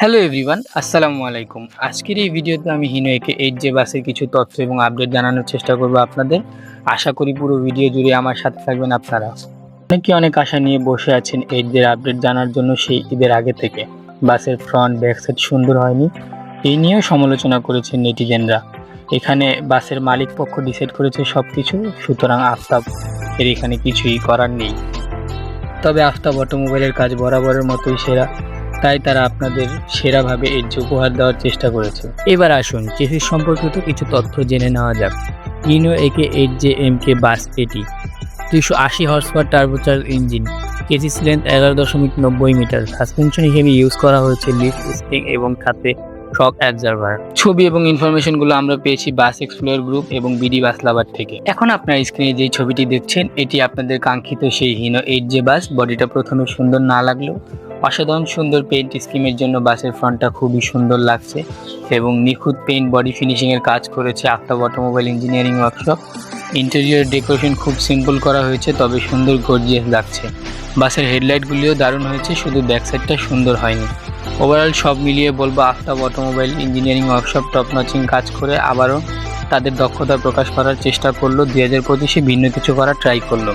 Hello everyone আসসালামু আলাইকুম আজকের এই ভিডিওতে আমি হিনো একে এইট জে বাসের কিছু তথ্য এবং আপডেট জানানোর চেষ্টা করব আপনাদের। আশা করি পুরো ভিডিও জুড়ে আমার সাথে থাকবেন আপনারা। অনেকে অনেক আশা নিয়ে বসে আছেন এইট জের আপডেট জানার জন্য সেই ঈদের আগে থেকে। বাসের ফ্রন্ট ব্যাক সাইড সুন্দর হয়নি। এই নিয়েও সমালোচনা করেছেন নেটিজেনরা। এখানে বাসের মালিক পক্ষ ডিসাইড করেছে সব কিছু সুতরাং আফতাব এর এখানে কিছুই করার নেই। তবে আফতাব অটোমোবাইলের কাজ বরাবরের মতোই সেরা। তাই তারা আপনাদের সেরাভাবে এর উপহার দেওয়ার চেষ্টা করেছে। এবার আসুন চেসিস সম্পর্কিত কিছু তথ্য জেনে নেওয়া যাক। Hino A K eight J M K bus এটি, দুইশো আশি horse power engine chassis length এগারো দশমিক নব্বই মিটার সাসপেনশন হিসেবে ইউজ করা হয়েছে লিফট স্প্রিং এবং সাথে শক অ্যাবজার্ভার ছবি এবং ইনফরমেশনগুলো আমরা পেয়েছি বাস এক্সপ্লোর গ্রুপ এবং বিডি বাস লাভার থেকে। এখন আপনার স্ক্রিনে যে ছবিটি দেখছেন, এটি আপনাদের কাঙ্ক্ষিত সেই হিনো এইট জে বাস বডিটা প্রথমে সুন্দর না লাগলেও অসাধারণ সুন্দর পেইন্ট স্কিমের জন্য বাসের ফ্রন্টটা খুবই সুন্দর লাগছে এবং নিখুঁত পেইন্ট বডি ফিনিশিংয়ের কাজ করেছে Aftab automobile engineering workshop interior decoration খুব সিম্পল করা হয়েছে, তবে সুন্দর গর্জিয়াস লাগছে। বাসের হেডলাইটগুলিও দারুণ হয়েছে, শুধু ব্যাক সাইডটা সুন্দর হয়নি। ওভারঅল সব মিলিয়ে বলব Aftab automobile engineering workshop top notching কাজ করে আবারও তাদের দক্ষতা প্রকাশ করার চেষ্টা করল, দুই হাজার পঁচিশে ভিন্ন কিছু করার ট্রাই করল।